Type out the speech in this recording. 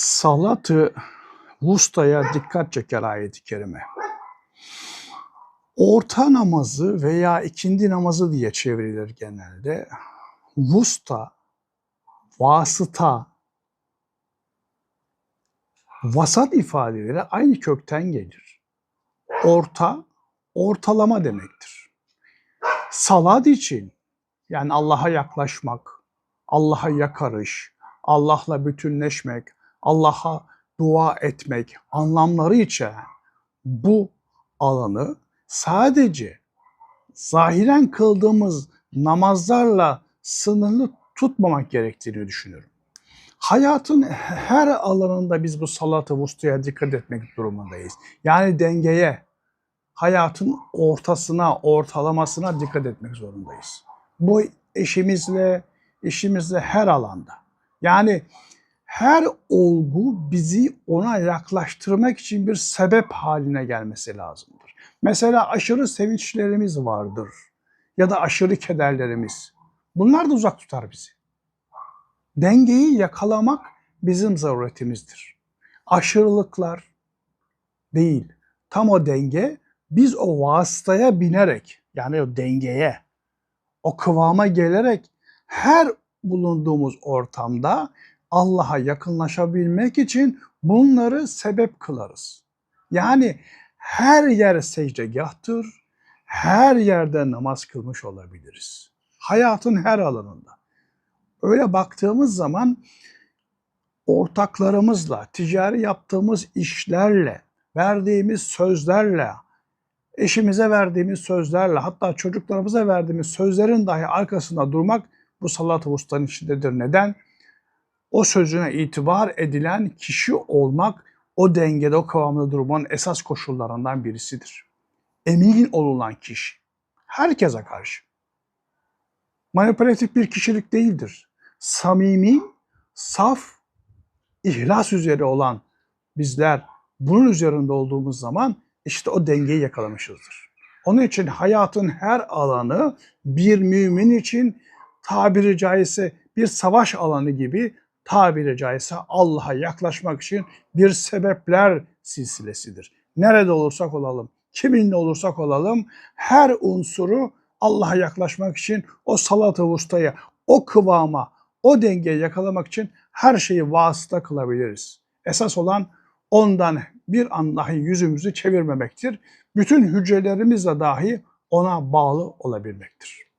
Salat-ı Vusta'ya dikkat çeker ayet-i kerime. Orta namazı veya ikindi namazı diye çevrilir genelde. Vusta, vasıta, vasat ifadeleri aynı kökten gelir. Orta, ortalama demektir. Salat için yani Allah'a yaklaşmak, Allah'a yakarış, Allah'la bütünleşmek, Allah'a dua etmek anlamları içeren bu alanı sadece zahiren kıldığımız namazlarla sınırlı tutmamak gerektiğini düşünüyorum. Hayatın her alanında biz bu salat-ı vustaya dikkat etmek durumundayız. Yani dengeye, hayatın ortasına, ortalamasına dikkat etmek zorundayız. Bu eşimizle, işimizle her alanda. Yani her olgu bizi ona yaklaştırmak için bir sebep haline gelmesi lazımdır. Mesela aşırı sevinçlerimiz vardır ya da aşırı kederlerimiz. Bunlar da uzak tutar bizi. Dengeyi yakalamak bizim zaruretimizdir. Aşırılıklar değil. Tam o denge biz o vasıtaya binerek yani o dengeye, o kıvama gelerek her bulunduğumuz ortamda Allah'a yakınlaşabilmek için bunları sebep kılarız. Yani her yer secdegahtır, her yerde namaz kılmış olabiliriz. Hayatın her alanında. Öyle baktığımız zaman ortaklarımızla, ticari yaptığımız işlerle, verdiğimiz sözlerle, eşimize verdiğimiz sözlerle, hatta çocuklarımıza verdiğimiz sözlerin dahi arkasında durmak bu salat-ı içindedir. Neden? O sözüne itibar edilen kişi olmak o dengede, o kıvamda durmanın esas koşullarından birisidir. Emin olunan kişi. Herkese karşı. Manipülatif bir kişilik değildir. Samimi, saf, ihlas üzere olan bizler bunun üzerinde olduğumuz zaman işte o dengeyi yakalamışızdır. Onun için hayatın her alanı bir mümin için tabiri caizse bir savaş alanı gibi tabiri caizse Allah'a yaklaşmak için bir sebepler silsilesidir. Nerede olursak olalım, kiminle olursak olalım her unsuru Allah'a yaklaşmak için o salat-ı vustaya, o kıvama, o dengeyi yakalamak için her şeyi vasıta kılabiliriz. Esas olan ondan bir an dahi yüzümüzü çevirmemektir. Bütün hücrelerimizle dahi ona bağlı olabilmektir.